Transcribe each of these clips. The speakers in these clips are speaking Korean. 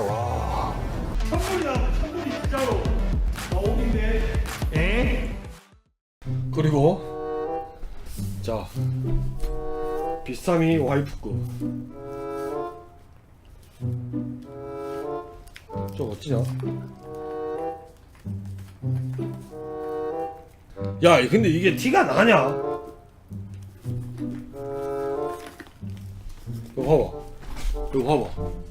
진짜 와. 천물이다 천물이 진짜로 나오긴데 에? 그리고 자 비싸미 와이프 거. 좀 어찌냐? 야, 근데 이게 티가 나냐? 이거 봐봐. 이거 봐봐.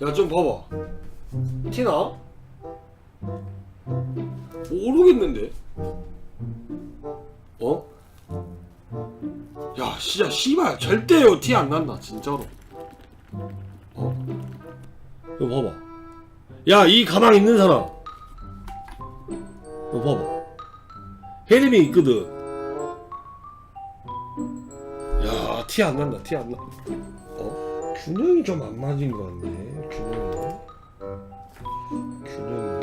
야, 좀 봐봐. 티나? 모르겠는데. 어? 야, 진짜 씨발 절대요 티 안 난다 진짜로. 어? 이거 봐봐. 야, 이 가방 있는 사람. 이거 봐봐. 헤림이 있거든. 야, 티 안 난다. 티안 나. 어? 균형이 좀 안 맞은 것 같네. 균형이. 균형이.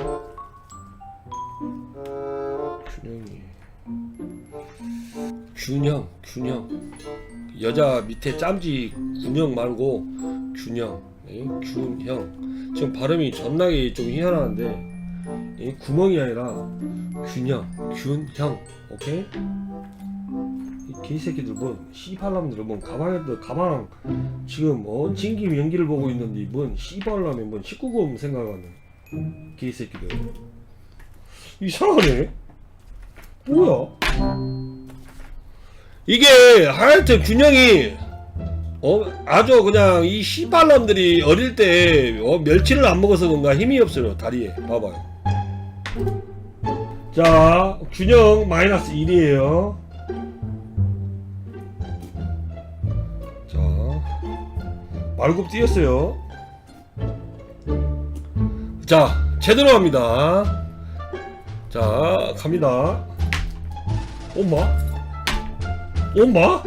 균형이. 균형, 균형. 여자 밑에 짬지 균형 말고 균형. 예? 균형. 지금 발음이 존나게 좀 희한한데 이 구멍이 아니라 균형, 균형. 오케이? 이 개새끼들 뭔 씨발람들 뭔 가방에도 가방 지금 뭐 진김 연기를 보고 있는데 뭔 씨발람에 뭔 19금 생각하는 개새끼들. 이상하네. 뭐야? 이게 하여튼 균형이 어 아주 그냥 이 씨발람들이 어릴 때 어, 멸치를 안 먹어서 그런가 힘이 없어요 다리에. 봐봐요. 자 균형 마이너스 1이에요 말굽 뛰었어요. 자 제대로 합니다. 자 갑니다. 엄마? 엄마?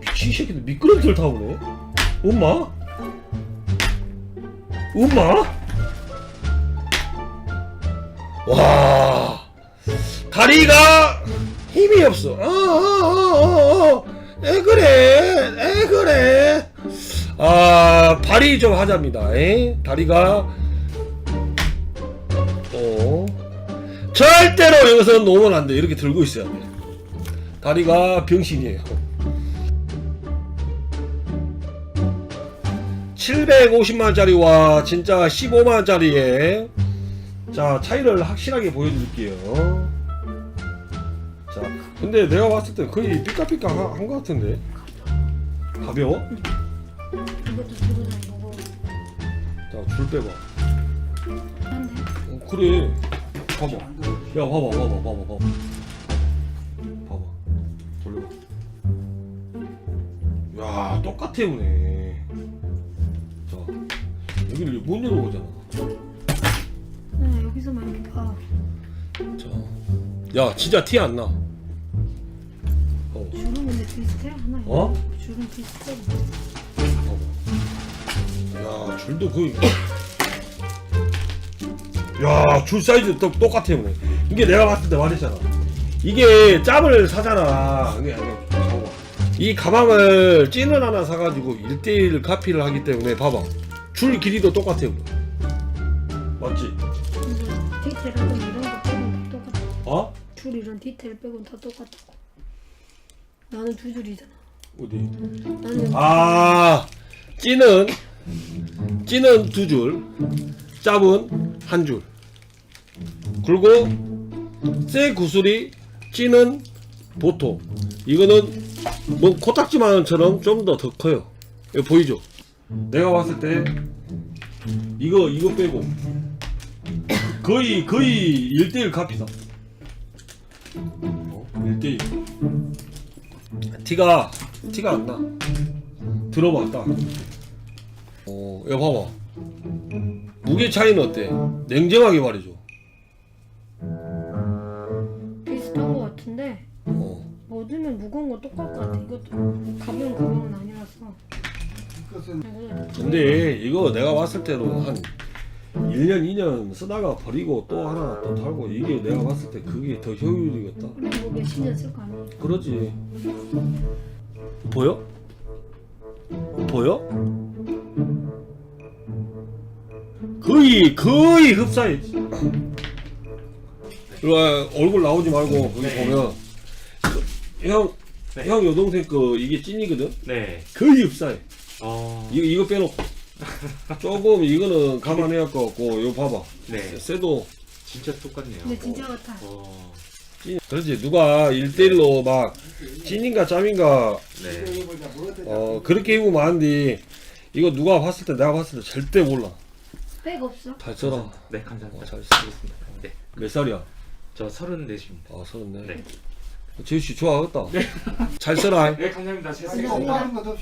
미친 새끼들 미끄럼틀 타오네. 엄마? 엄마? 와 다리가 힘이 없어. 어어어어 에 그래. 에 그래. 아 발이 좀 하자입니다. 에? 다리가. 어. 절대로 여기서 놓으면 안돼. 이렇게 들고 있어야 돼. 다리가 병신이에요. 750만원짜리와 진짜 15만원짜리에 자 차이를 확실하게 보여드릴게요. 자 근데 내가 봤을 때 거의 삐까삐까 한것 같은데? 가벼워? 이것도 들고 다니고 자줄 빼봐. 한데 어, 그래. 봐봐. 야 봐봐 봐봐 봐봐 봐봐. 봐봐. 돌려봐. 야 똑같아 오네 자 여기를 못 열어보잖아. 네, 여기서만 이렇게 봐. 자야 진짜 티 안나 어? 줄은 비슷해. 야 줄도 거의 야줄 사이즈 또 똑같아 오네 이게 내가 봤을 때 말했잖아. 이게 짭을 사잖아. 이게. 이 가방을 찐을 하나 사가지고 1대1 카피를 하기 때문에 봐봐. 줄 길이도 똑같아 오네 맞지? 근데 디테일 하고 이런 거 빼고는 다 똑같아. 어? 줄 이런 디테일 빼고는 다 똑같다고. 나는 두 줄이잖아 어디? 나는 아 찐은 찐은 두 줄, 짭은 한 줄. 그리고 쇠 구슬이 찐은 보통. 이거는 뭐 코딱지만처럼 좀 더 더 커요. 이거 보이죠? 내가 봤을 때 이거 이거 빼고 거의 거의 1대1 값이다. 어? 1대1. 티가 티가 안 나. 들어봐 딱. 어, 야 봐봐. 무게 차이는 어때? 냉정하게 말해줘. 비슷한 거 같은데 어. 뭐 얻으면 무거운 거 똑같을 것 같아 이것도 가벼운 가방은 아니라서 근데 이거 내가 봤을 때는 한 1년 2년 쓰다가 버리고 또 하나 또 달고 이게 내가 봤을 때 그게 더 효율이겠다. 그래 뭐 몇십 년 쓸 거 아니야 그러지. 보여? 보여? 거의 거의 흡사해. 이리 얼굴 나오지 말고 거기 네. 보면 네. 형. 네. 형 여동생 거 이게 찐이거든. 네. 거의 흡사해. 어. 이거 이거 빼놓고 조금 이거는 감안해야 할 것 같고 이거 봐봐. 네. 쇠도 진짜 똑같네요. 근데 진짜 어. 같아. 어. 찐. 그렇지 누가 1대1로 막 찐인가 짬인가 네. 어 그렇게 입으면 안돼 이거 누가 봤을 때 내가 봤을 때 절대 몰라 백 없어? 잘 써라 네, 감사합니다. 어, 잘 쓰겠습니다. 네. 몇 살이야? 저 서른 넷입니다. 아 서른네 네. 제이씨 좋아하겠다 잘 써라 네, 감사합니다. 제 감사합니다.